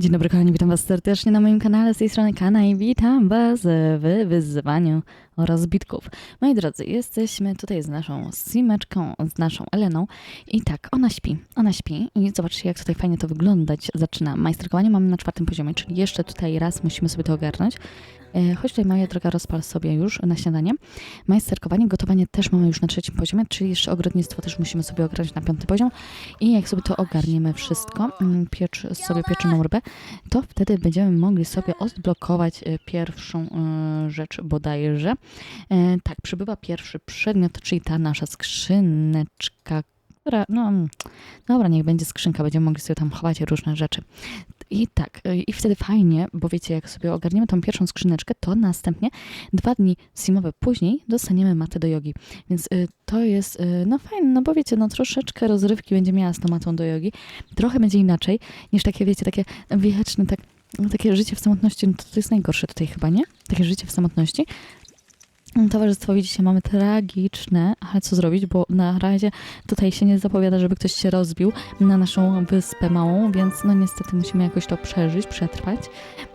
Dzień dobry kochani, witam was serdecznie na moim kanale, z tej strony Kana i witam was w wyzwaniu rozbitków. Moi drodzy, jesteśmy tutaj z naszą Simeczką, z naszą Eleną i tak, ona śpi, ona śpi i zobaczcie jak tutaj fajnie to wyglądać. Zaczyna majsterkowanie, mamy na czwartym poziomie, czyli jeszcze tutaj raz musimy sobie to ogarnąć. E, Chodź tutaj moja droga, rozpal sobie już na śniadanie. Majsterkowanie, gotowanie też mamy już na trzecim poziomie, czyli jeszcze ogrodnictwo też musimy sobie ogarnąć na piąty poziom. I jak sobie to ogarniemy wszystko, mm, piecz sobie pieczoną rybę, to wtedy będziemy mogli sobie odblokować e, pierwszą e, rzecz bodajże. Tak, przybywa pierwszy przedmiot, czyli ta nasza skrzyneczka, która, no mm, dobra, niech będzie skrzynka, będziemy mogli sobie tam chować różne rzeczy. I tak, y, i wtedy fajnie, bo wiecie, jak sobie ogarniemy tą pierwszą skrzyneczkę, to następnie dwa dni simowe później dostaniemy matę do jogi. Więc y, to jest, y, no fajne, no bo wiecie, no troszeczkę rozrywki będzie miała z tą matą do jogi. Trochę będzie inaczej niż takie, wiecie, takie wieczne, tak, no, takie życie w samotności, no to, to jest najgorsze tutaj chyba, nie? Takie życie w samotności. Towarzystwo widzicie, mamy tragiczne, ale co zrobić, bo na razie tutaj się nie zapowiada, żeby ktoś się rozbił na naszą wyspę małą, więc no niestety musimy jakoś to przeżyć, przetrwać.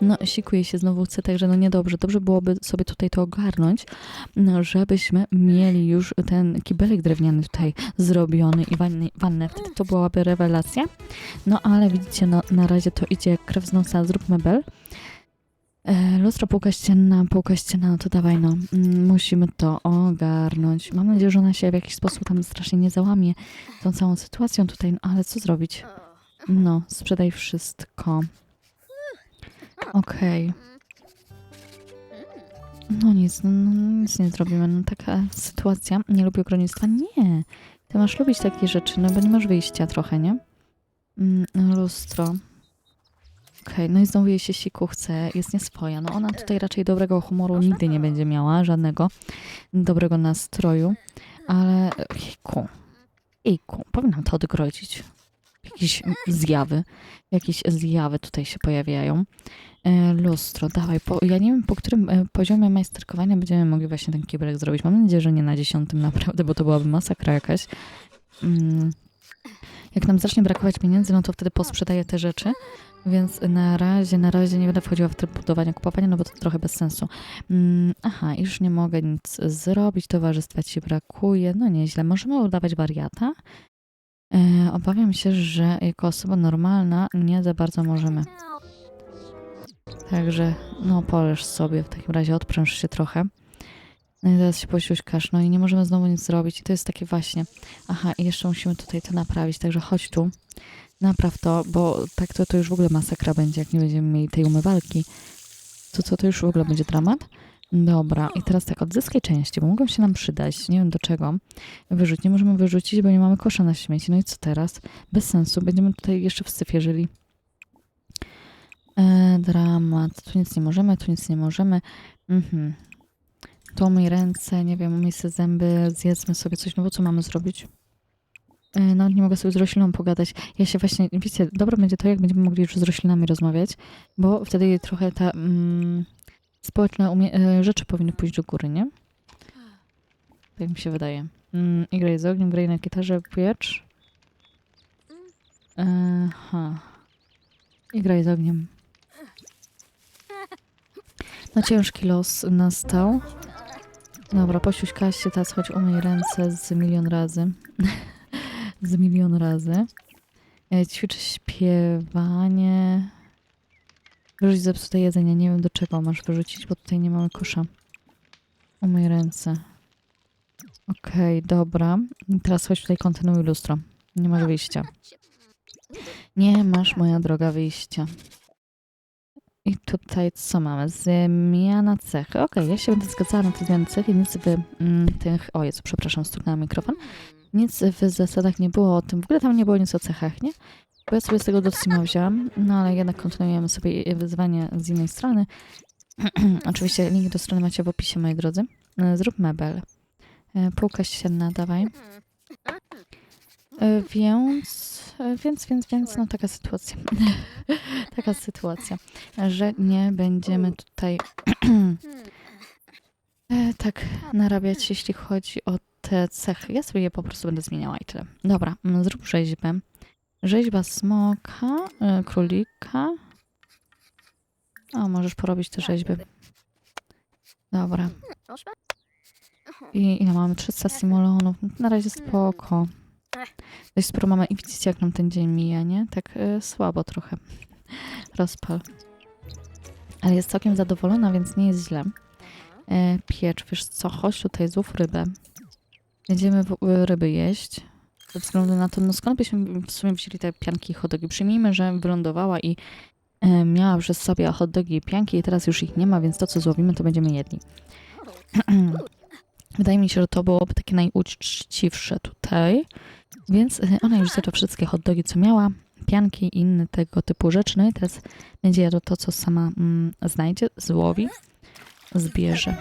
No sikuje się znowu chce, także no niedobrze. Dobrze byłoby sobie tutaj to ogarnąć, no, żebyśmy mieli już ten kibelek drewniany tutaj zrobiony i wannę, wannę. Wtedy to byłaby rewelacja. No ale widzicie, no na razie to idzie krew z nosa, zrób mebel. E, lustro, półka ścienna, półka ścienna, no to dawaj no, mm, musimy to ogarnąć. Mam nadzieję, że ona się w jakiś sposób tam strasznie nie załamie tą całą sytuacją tutaj, no ale co zrobić? No, sprzedaj wszystko. Okej. No nic, no, no, nic nie zrobimy. No, taka sytuacja. Nie lubię ogrodnictwa? Nie. Ty masz lubić takie rzeczy, no bo nie masz wyjścia trochę, nie? Mm, lustro. Okej, no i znowu jej się siku chce, jest nieswoja. No ona tutaj raczej dobrego humoru nigdy nie będzie miała, żadnego dobrego nastroju, ale jejku, jejku, powinnam to odgrodzić. Jakieś zjawy, jakieś zjawy tutaj się pojawiają. E, lustro, dawaj, po, ja nie wiem po którym e, poziomie majsterkowania będziemy mogli właśnie ten kibelek zrobić. Mam nadzieję, że nie na dziesiątym naprawdę, bo to byłaby masakra jakaś. Mm. Jak nam zacznie brakować pieniędzy, no to wtedy posprzedaję te rzeczy. Więc na razie, na razie nie będę wchodziła w tryb budowania, kupowania, no bo to trochę bez sensu. Mm, aha, już nie mogę nic zrobić, towarzystwa ci brakuje, no nieźle. Możemy udawać wariata? E, obawiam się, że jako osoba normalna nie za bardzo możemy. Także, no poleż sobie, w takim razie odpręż się trochę. No i teraz się posiuśkasz, no i nie możemy znowu nic zrobić. I to jest takie właśnie, aha, i jeszcze musimy tutaj to naprawić, także chodź tu. Napraw to, bo tak to, to już w ogóle masakra będzie, jak nie będziemy mieli tej umywalki. To co, to już w ogóle będzie dramat? Dobra, i teraz tak, odzyskaj części, bo mogą się nam przydać, nie wiem do czego. Wyrzuć, nie możemy wyrzucić, bo nie mamy kosza na śmieci. No i co teraz? Bez sensu, będziemy tutaj jeszcze w syfie żyli. E, dramat, tu nic nie możemy, tu nic nie możemy. Mhm. Tu umyj ręce, nie wiem, umyj sobie zęby, zjedzmy sobie coś, no bo co mamy zrobić? E, No, nie mogę sobie z rośliną pogadać. Ja się właśnie, wiecie, dobre będzie to, jak będziemy mogli już z roślinami rozmawiać, bo wtedy trochę ta mm, społeczne umie- e, rzeczy powinny pójść do góry, nie? Tak mi się wydaje. Mm, graj z ogniem, graj na gitarze, piecz. Aha. Graj z ogniem. No ciężki los nastał. Dobra, posiuśkałaś się, teraz chodź umyj ręce z milion razy. z milion razy. E, Ćwiczysz śpiewanie. Wyrzuć zepsute jedzenie. Nie wiem do czego masz wyrzucić, bo tutaj nie mamy kosza. Umyj ręce. Okej, dobra. I Teraz chodź tutaj kontynuuj lustro. Nie masz wyjścia. Nie masz, moja droga, wyjścia. I tutaj co mamy? Zmiana cechy. Okej, ja się będę zgadzała na te zmiany cechy. Nic by mm, tych... O Jezu, przepraszam, stuknęłam mikrofon. Nic w zasadach nie było o tym. W ogóle tam nie było nic o cechach, nie? Bo ja sobie z tego do Sima wzięłam. No ale jednak kontynuujemy sobie wyzwanie z innej strony. Oczywiście link do strony macie w opisie, moi drodzy. E, Zrób mebel. E, Półka ścienna, dawaj. E, Więc, więc, więc, więc, no taka sytuacja. taka sytuacja, że nie będziemy tutaj tak narabiać, jeśli chodzi o te cechy. Ja sobie je po prostu będę zmieniała i tyle. Dobra, mm, zrób rzeźbę. Rzeźba smoka, e, królika. O, możesz porobić te rzeźby. Dobra. I ile mamy? 300 simolonów. Na razie spoko. Dość sporo mamy i widzicie, jak nam ten dzień mija, nie? Tak y, słabo trochę. Rozpal. Ale jest całkiem zadowolona, więc nie jest źle. E, piecz, wiesz co, chodź tutaj, złów rybę. Będziemy ryby jeść. Ze względu na to, no skąd byśmy w sumie wzięli te pianki i hot dogi? Przyjmijmy, że wylądowała i e, miała przy sobie hot dogi i pianki i teraz już ich nie ma, więc to, co złowimy, to będziemy jedli. Wydaje mi się, że to byłoby takie najuczciwsze tutaj. Więc e, ona już zjadła wszystkie hot dogi, co miała, pianki i inne tego typu rzeczy. No i teraz będzie jadła to, co sama mm, znajdzie, złowi, zbierze.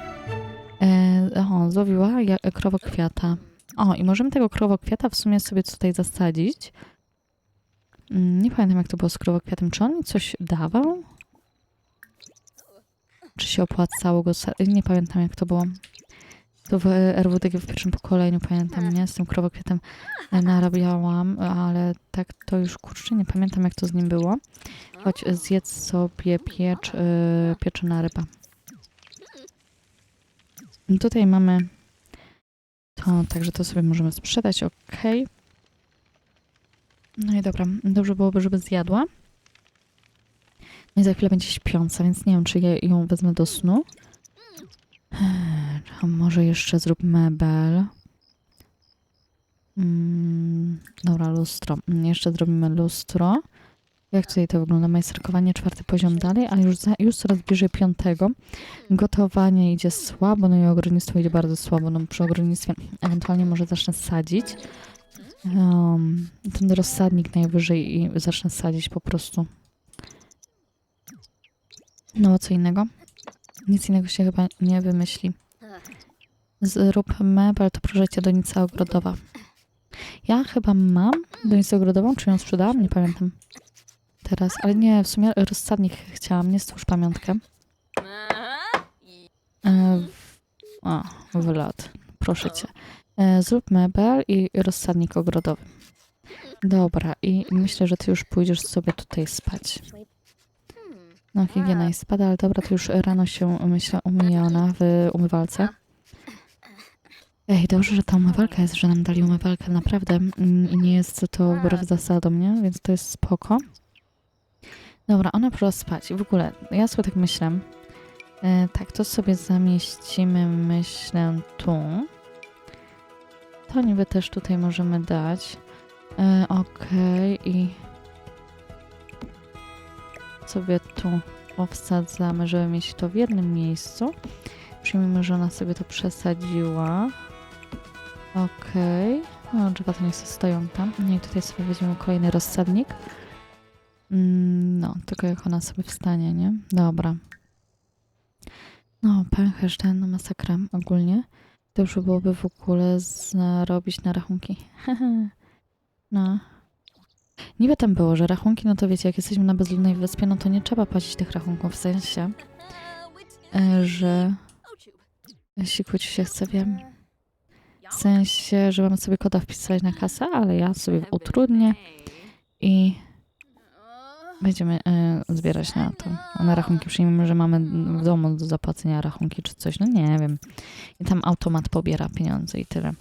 E, o, złowiła krowokwiata. O, i możemy tego krowokwiata w sumie sobie tutaj zasadzić. Mm, Nie pamiętam, jak to było z krowokwiatem. Czy on mi coś dawał? Czy się opłacało go... Nie pamiętam, jak to było. To w RWDG w pierwszym pokoleniu, pamiętam, nie? Z tym krowokwiatem e, narabiałam, ale tak to już, kurczę, nie pamiętam, jak to z nim było. Chodź, zjedz sobie piecz, yy, pieczona ryba. I Tutaj mamy to, także to sobie możemy sprzedać, ok. No i dobra, dobrze byłoby, żeby zjadła. No i za chwilę będzie śpiąca, więc nie wiem, czy ja ją wezmę do snu. A może jeszcze zrób mebel. Mm, dobra, lustro. Jeszcze zrobimy lustro. Jak tutaj to wygląda? Majsterkowanie czwarty poziom dalej, ale już, za, już coraz bliżej piątego. Gotowanie idzie słabo, no i ogrodnictwo idzie bardzo słabo. No przy ogrodnictwie ewentualnie może zacznę sadzić. Um, ten rozsadnik najwyżej i zacznę sadzić po prostu. No co innego? Nic innego się chyba nie wymyśli. Zrób mebel, to proszę cię donica ogrodowa. Ja chyba mam donicę ogrodową, czy ją sprzedałam? Nie pamiętam. Teraz, ale nie, w sumie rozsadnik chciałam, nie stwórz pamiątkę. E, o, wylot. Proszę cię. E, zrób mebel i rozsadnik ogrodowy. Dobra, i myślę, że ty już pójdziesz sobie tutaj spać. No, higiena jest spada, ale dobra, to już rano się, myślę, umyje w umywalce. Ej, dobrze, że ta umywalka jest, że nam dali umywalkę, naprawdę. Mm, I nie jest to wbrew zasadom, nie? Więc to jest spoko. Dobra, ona poszła spać. W ogóle, ja sobie tak myślę. E, tak, to sobie zamieścimy, myślę, tu. To niby też tutaj możemy dać. E, Okej, i sobie tu powsadzamy, żeby mieć to w jednym miejscu. Przyjmijmy, że ona sobie to przesadziła. Okej. No, drzewa to niech stoją tam. No i tutaj sobie weźmiemy kolejny rozsadnik. Mm, No, tylko jak ona sobie wstanie, nie? Dobra. No, pęcherz ten, no masakra ogólnie. Dobrze byłoby w ogóle zarobić na rachunki. no. Niby tam było, że rachunki, no to wiecie, jak jesteśmy na bezludnej wyspie, no to nie trzeba płacić tych rachunków, w sensie, e, że sikłuć się chce, wiem. W sensie, że mamy sobie koda wpisać na kasę, ale ja sobie utrudnię i będziemy e, zbierać na to. Na rachunki przyjmijmy, że mamy w domu do zapłacenia rachunki czy coś, no nie wiem. I tam automat pobiera pieniądze i tyle.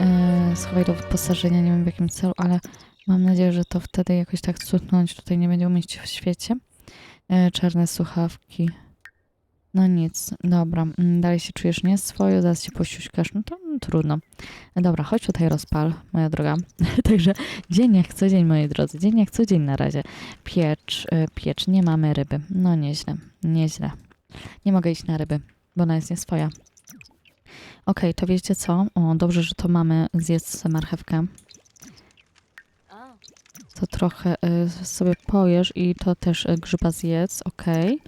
E, schowaj do wyposażenia, nie wiem w jakim celu, ale mam nadzieję, że to wtedy jakoś tak cutnąć tutaj nie będzie umieścić w świecie. E, czarne słuchawki. No nic, dobra. mm, Dalej się czujesz nieswojo, zaraz się posiuśkasz, no to mm, trudno. Dobra, chodź tutaj rozpal, moja droga. Także dzień jak co dzień, moi drodzy, dzień jak co dzień na razie. Piecz, y, piecz, nie mamy ryby. No nieźle, nieźle. Nie mogę iść na ryby, bo ona jest nieswoja. Okej, to wiecie co? O, dobrze, że to mamy zjedz marchewkę. To trochę y, sobie pojesz i to też y, grzyba zjedz, okej.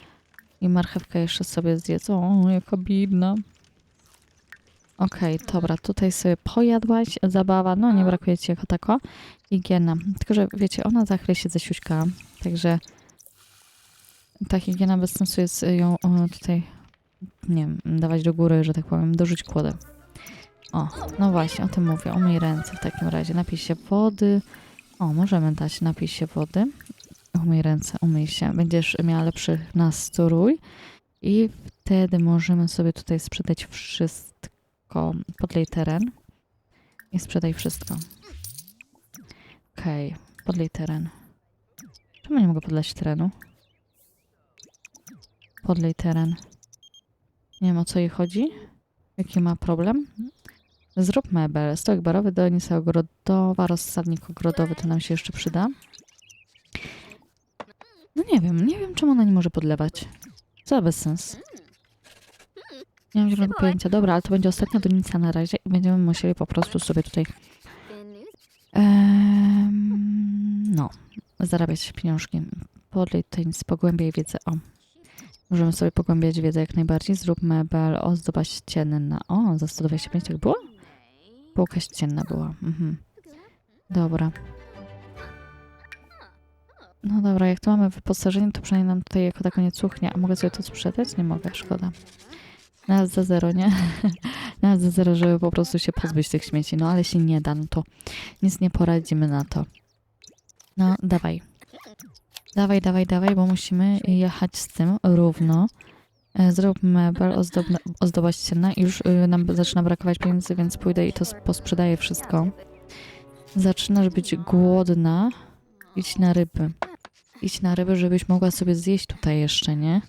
I marchewkę jeszcze sobie zjedz. O, jaka biedna. Okej, dobra, tutaj sobie pojadłaś, zabawa, no nie brakuje ci jako tako. Higiena. Tylko, że wiecie, ona za chwilę się zasiuśka, także ta higiena bez sensu jest ją o, tutaj, nie wiem, dawać do góry, że tak powiem, dorzuć kłodę. O, no właśnie, o tym mówię. Umyj ręce w takim razie. Napij się wody. O, możemy dać napij się wody. Umyj ręce, umyj się. Będziesz miała lepszy nastrój i wtedy możemy sobie tutaj sprzedać wszystko. Podlej teren i sprzedaj wszystko. Okej, podlej teren. Czemu nie mogę podlać terenu? Podlej teren. Nie wiem o co jej chodzi. Jaki ma problem? Zrób mebel. Stołek barowy, donica ogrodowa, rozsadnik ogrodowy, to nam się jeszcze przyda. Nie wiem, nie wiem czemu ona nie może podlewać. Co bez sens. Nie mam zielonego pojęcia. Dobra, ale to będzie ostatnia donica na razie i będziemy musieli po prostu sobie tutaj em, no, zarabiać pieniążki. Podlej tutaj nic, pogłębiaj wiedzę. O, możemy sobie pogłębiać wiedzę jak najbardziej. Zrób mebel, ozdoba ścienna. O, za 125 tak było? Półka ścienna była. Mhm. Dobra. No dobra, jak tu mamy wyposażenie, to przynajmniej nam tutaj jako tako nie cuchnie. A mogę sobie to sprzedać? Nie mogę, szkoda. Nawet za zero, nie? Nawet za zero, żeby po prostu się pozbyć tych śmieci. No ale się nie da, no to nic nie poradzimy na to. No, dawaj. Dawaj, dawaj, dawaj, bo musimy jechać z tym równo. E, Zrób mebel, ozdobna, ozdoba ścienna już y, nam zaczyna brakować pieniędzy, więc pójdę i to sp- posprzedaję wszystko. Zaczynasz być głodna. Idź na ryby. Idź na ryby, żebyś mogła sobie zjeść tutaj jeszcze, nie?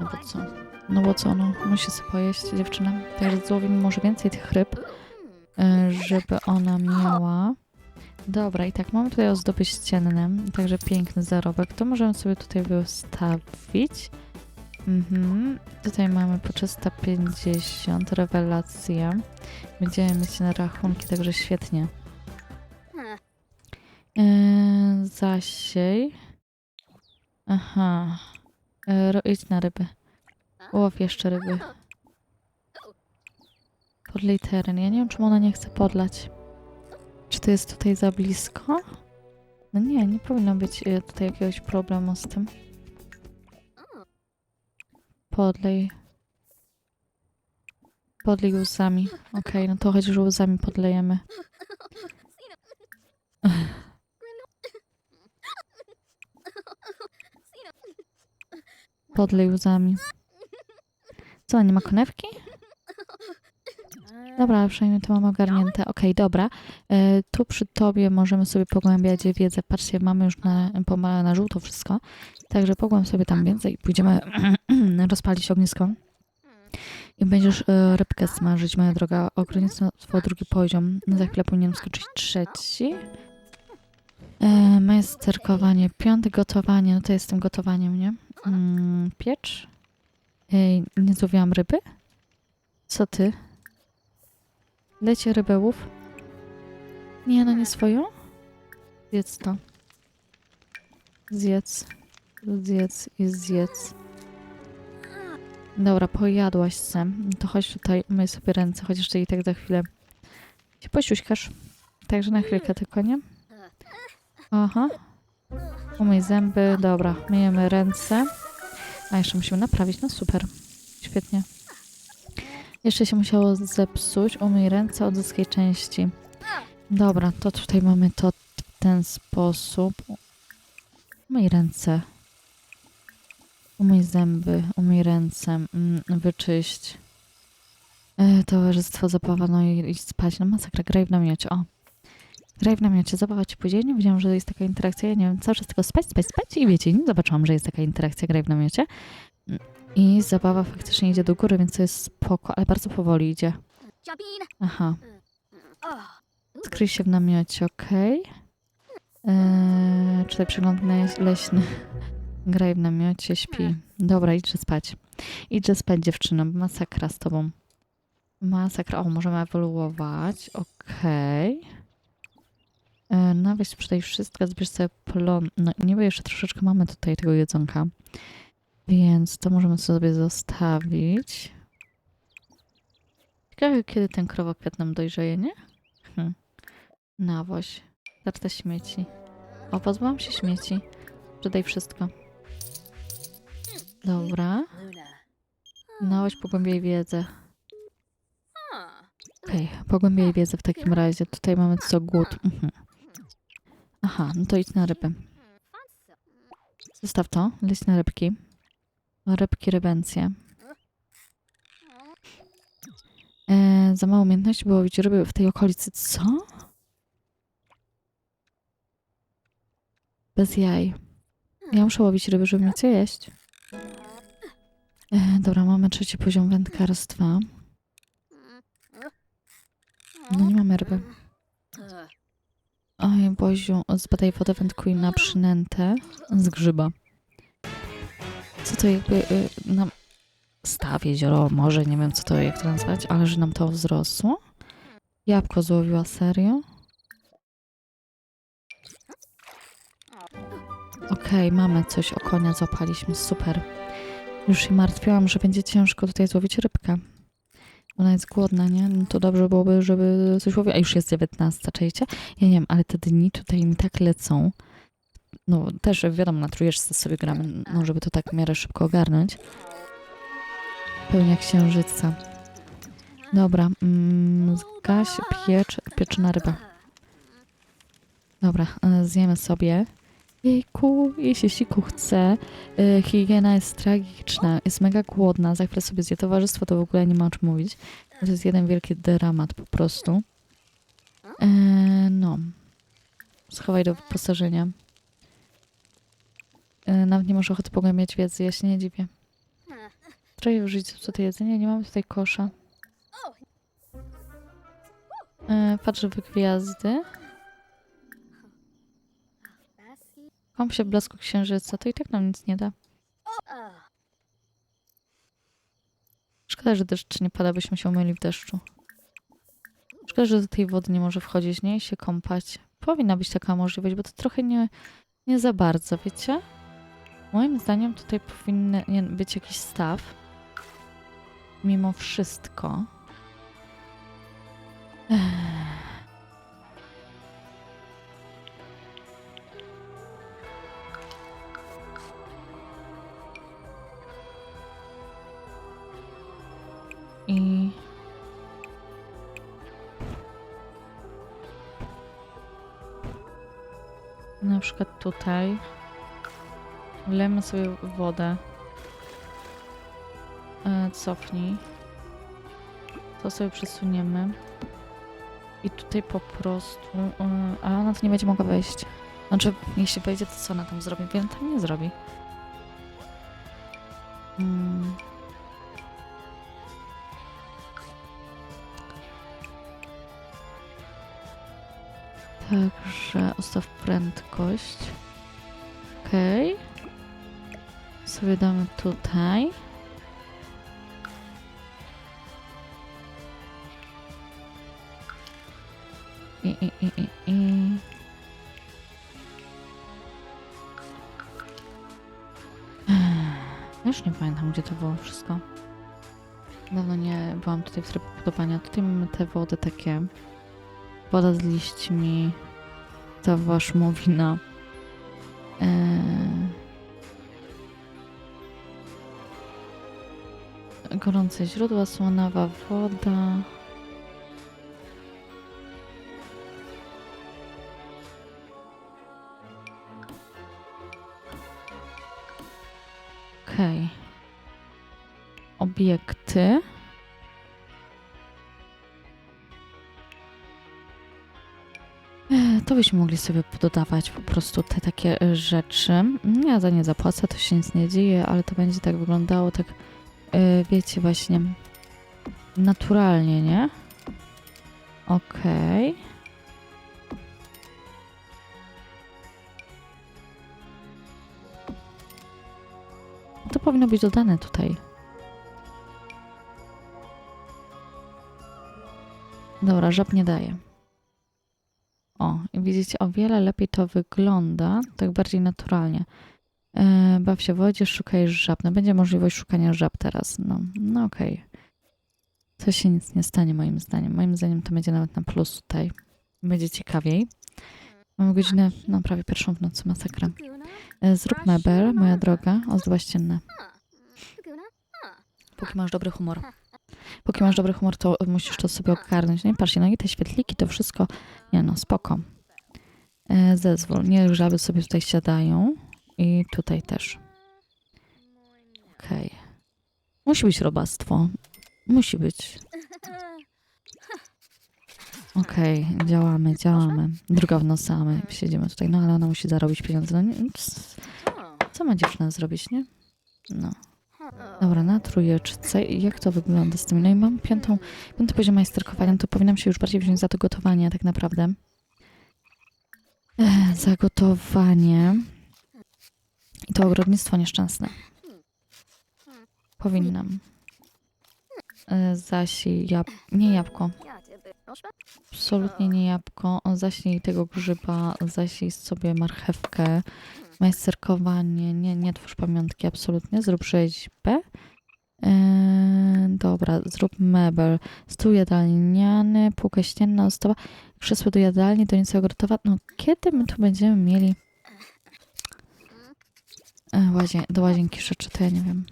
No bo co? No bo co, no musi sobie pojeść dziewczyna. Także złowimy może więcej tych ryb, y, żeby ona miała. Dobra, i tak mamy tutaj ozdoby ścienne, także piękny zarobek. To możemy sobie tutaj wystawić. Mhm. Tutaj mamy po 350, rewelacja. Będziemy mieć na rachunki, także świetnie. Eee, zasiej. Aha. Ro- idź na ryby. Łow jeszcze ryby. Podlej teren. Ja nie wiem, czemu ona nie chce podlać. Czy to jest tutaj za blisko? No nie, nie powinno być e, tutaj jakiegoś problemu z tym. Podlej. Podlej łzami. Okej, no to chociaż łzami podlejemy. Podlej łzami. Co, nie ma konewki? Dobra, przynajmniej to mamy ogarnięte. Okej, dobra. E, tu przy tobie możemy sobie pogłębiać wiedzę. Patrzcie, mamy już na, na żółto wszystko. Także pogłęb sobie tam więcej i pójdziemy rozpalić ognisko. I będziesz e, rybkę smażyć, moja droga. Ogrodnictwo drugi poziom. Za chwilę powinienem skoczyć trzeci. E, majsterkowanie, piąte gotowanie. No to jest z tym gotowaniem, nie? Mm, piecz. Ej, nie złowiłam ryby? Co ty? Lecie rybełów? Nie, no nie swoją? Zjedz to. Zjedz. Zjedz i zjedz. Dobra, pojadłaś se. To chodź tutaj, myj sobie ręce, chociaż ty i tak za chwilę się posiuśkasz. Także na chwilkę tylko, nie? Aha. Umyj zęby, dobra, myjemy ręce. A jeszcze musimy naprawić, no super. Świetnie. Jeszcze się musiało zepsuć. Umyj ręce, odzyskaj części. Dobra, to tutaj mamy to w ten sposób. Umyj ręce. Umyj zęby, umyj ręce, mm, wyczyść. E, towarzystwo, zabawa, no i idź spać. No masakra, graj w namiocie, o. Graj w namiocie, zabawa ci pójdzie. Nie wiedziałam, że jest taka interakcja. Ja nie wiem, cały czas tylko spać, spać, spać i wiecie, nie zobaczyłam, że jest taka interakcja, graj w namiocie. I zabawa faktycznie idzie do góry, więc to jest spoko, ale bardzo powoli idzie. Aha, skryj się w namiocie, okej. Eee, czytaj przegląd le- leśny. Graj w namiocie, śpi. Dobra, idźże spać. Idźże spać, dziewczyno, masakra z tobą. Masakra. O, możemy ewoluować. Okej. Okay. No weź sprzedaj wszystko, zbierz sobie plon. No niby jeszcze troszeczkę mamy tutaj tego jedzonka. Więc to możemy sobie zostawić. Ciekawe, kiedy ten krowokwiat nam dojrzeje, nie? Hm. Nawoź. Zacznę śmieci. O, pozbyłam się śmieci. Sprzedaj wszystko. Dobra. Nawoź, pogłębiaj wiedzę. Okej, pogłębiaj wiedzę w takim razie. Tutaj mamy co głód. Mhm. Aha, no to idź na ryby. Zostaw to, leśne rybki. Rybki, rybencje. E, za mało umiejętności było łowić ryby w tej okolicy. Co? Bez jaj. Ja muszę łowić ryby, żeby mieć co jeść. E, dobra, mamy trzeci poziom wędkarstwa. No nie mamy ryby. Oj, Boziu, zbadaj wodę wędkuj na przynętę z grzyba. Co to jakby y, nam... Staw, jezioro, morze, nie wiem co to, jak to nazwać, ale że nam to wzrosło. Jabłko złowiła, serio? Okej, mamy coś, o konia złapaliśmy, super. Już się martwiłam, że będzie ciężko tutaj złowić rybkę. Ona jest głodna, nie? No to dobrze byłoby, żeby coś łowiła. A już jest 19, czajcie? Ja nie wiem, ale te dni tutaj mi tak lecą. No też wiadomo, na trójeczce sobie gramy, no żeby to tak w miarę szybko ogarnąć. Pełnia księżyca. Dobra, mm, zgaś, piecz, pieczona ryba. Dobra, e, zjemy sobie. Jejku, jej się siku chce. E, Higiena jest tragiczna, jest mega głodna. Za chwilę sobie zje towarzystwo, to w ogóle nie ma o czym mówić. To jest jeden wielki dramat po prostu. E, no. Schowaj do wyposażenia. E, nawet nie masz ochoty pogłębiać wiedzy, ja się nie dziwię. Trochę wrzucić zepsute jedzenie, nie mamy tutaj kosza. Patrzę w gwiazdy. Kąp się blasku księżyca, to i tak nam nic nie da. Szkoda, że deszcz nie pada, byśmy się umyli w deszczu. Szkoda, że do tej wody nie może wchodzić, nie? I się kąpać. Powinna być taka możliwość, bo to trochę nie, nie za bardzo, wiecie? Moim zdaniem tutaj powinny nie, być jakiś staw. Mimo wszystko. Ech. I na przykład tutaj wlejemy sobie wodę. E, cofnij. To sobie przesuniemy. I tutaj po prostu... e, a ona to nie będzie mogła wejść. Znaczy, jeśli wejdzie, to co ona tam zrobi? Wiem, tam nie zrobi. Mm. Także ustaw prędkość. Okej. Sobie damy tutaj. I, i, i, i, i. Już nie pamiętam, gdzie to było wszystko. Dawno nie byłam tutaj w trybie budowania. Tutaj mamy te wody takie. Woda z liśćmi. Ta waszmowina. Eee, gorące źródła, słonawa woda. Okej. Obiekty. To byśmy mogli sobie dodawać po prostu te takie e, rzeczy. Mm, Ja za nie zapłacę, to się nic nie dzieje, ale to będzie tak wyglądało, tak e, wiecie, właśnie naturalnie, nie? Okej. To powinno być dodane tutaj. Dobra, żab nie daje. Widzicie, o wiele lepiej to wygląda, tak bardziej naturalnie. E, baw się w wodzie, szukaj żab. No, będzie możliwość szukania żab teraz. No, no okej. To się nic nie stanie moim zdaniem. Moim zdaniem to będzie nawet na plus tutaj. Będzie ciekawiej. Mamy godzinę, no prawie pierwszą w nocy, masakra. E, zrób mebel, moja droga, ozdoba ścienne. Póki masz dobry humor. Póki masz dobry humor, to musisz to sobie ogarnąć. No i patrzcie, no i te świetliki, to wszystko, nie no, spoko. E, zezwól, niech żaby sobie tutaj siadają. I tutaj też. Okej. Musi być robactwo. Musi być. Okej, działamy, działamy. Druga w nocy, a my siedzimy tutaj. No ale ona musi zarobić pieniądze. No, nie, co ma dziewczyna zrobić, nie? No. Dobra, na trójeczce. Jak to wygląda z tym? No i mam piątą, piąty poziom majsterkowania, to powinnam się już bardziej wziąć za to gotowanie, tak naprawdę. Ech, za gotowanie. I to ogrodnictwo nieszczęsne. Powinnam. E, Zasij jab... nie jabłko. Absolutnie nie jabłko. Zasij tego grzyba, zasij sobie marchewkę. Majsterkowanie, nie, nie twórz pamiątki, absolutnie. Zrób rzeźbę. Eee, dobra, zrób mebel. Stół jadalniany, półka ścienna, ozdoba, krzesło do jadalni, donica ogrodowa. No kiedy my tu będziemy mieli e, łazie, do łazienki rzeczy, to ja nie wiem.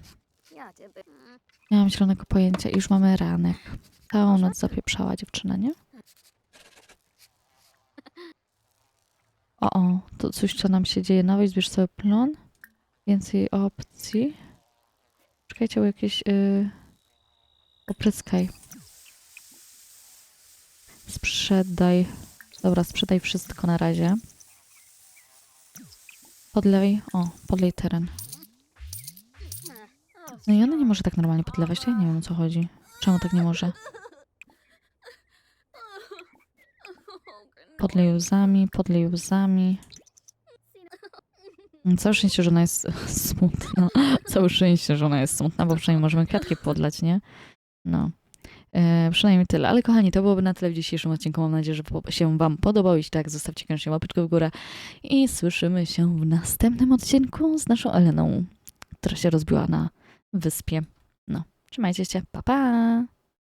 Nie mam zielonego pojęcia już mamy ranek. Całą noc zapieprzała dziewczyna, nie? O, o, to coś, co nam się dzieje. Nowy zbierz sobie plon. Więcej opcji. Czekajcie, bo jakieś... Yy... Opryskaj. Sprzedaj. Dobra, sprzedaj wszystko na razie. Podlej. O, podlej teren. No i ona nie może tak normalnie podlewać, ja nie wiem o co chodzi. Czemu tak nie może? Podlej łzami, podlej łzami. Całe szczęście, że ona jest smutna. Całe szczęście, że ona jest smutna, bo przynajmniej możemy kwiatki podlać, nie? No. E, przynajmniej tyle. Ale kochani, to byłoby na tyle w dzisiejszym odcinku. Mam nadzieję, że się Wam podobał. Jeśli tak, zostawcie koniecznie łapeczkę w górę. I słyszymy się w następnym odcinku z naszą Eleną, która się rozbiła na wyspie. No, trzymajcie się. Pa, pa!